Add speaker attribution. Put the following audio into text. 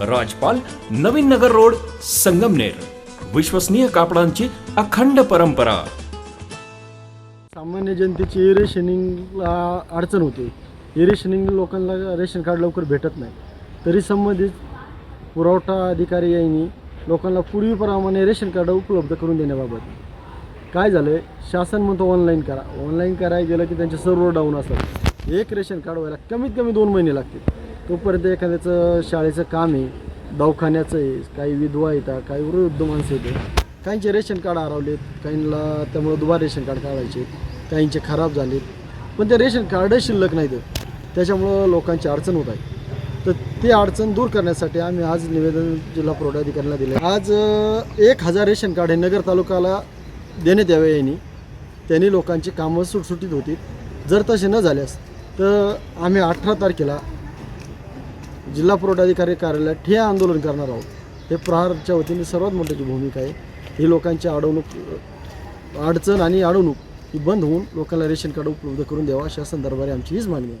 Speaker 1: राजपाल Navin Nagar road Sangamner. विश्वसनीय कापडांची अखंड परंपरा.
Speaker 2: सामान्य जनतेची रेशनिंगला अडचण होते. हे रेशनिंग लोकांना रेशन कार्ड लवकर भेटत नाही. तरी संबंधित पुरवठा अधिकारी यांनी लोकांना पूर्वीप्रमाणे रेशन कार्ड उपलब्ध करून देण्याबाबत काय झालं शासन म्हणतो ऑनलाईन करा. ऑनलाईन करायला गेलं की त्यांचे सर्व्हर डाऊन असतात. एक रेशन कार्ड व्हायला कमीत कमी दोन महिने लागतील. तोपर्यंत एखाद्याचं शाळेचं काम आहे दवाखान्याचं आहे काही विधवा येतात काही वृद्ध माणसं येतात. काहींचे रेशन कार्ड हरवलेत काहींना त्यामुळे दुबार रेशन कार्ड काढायचे काहींचे खराब झालेत. पण ते रेशन कार्ड शिल्लक नाही तर त्याच्यामुळं लोकांची अडचण होत आहे. तर ती अडचण दूर करण्यासाठी आम्ही आज निवेदन जिल्हा पुरवठाधिकाऱ्यांना दिलं आज एक हजार रेशन कार्ड हे नगर तालुक्याला देण्यात यावे यांनी त्यांनी लोकांची कामं सुटसुटीत होती. जर तसे न झाल्यास तर आम्ही अठरा तारखेला जिल्हा पुरवठाधिकारी कार्यालयात ठिया आंदोलन करणार आहोत. हे प्रहारच्या वतीने सर्वात मोठ्याची भूमिका आहे. ही लोकांची अडवणूक अडचण आणि अडवणूक ही बंद होऊन लोकांना रेशन कार्ड उपलब्ध करून द्यावा अशा संदर्भाने आमची हीच मागणी आहे.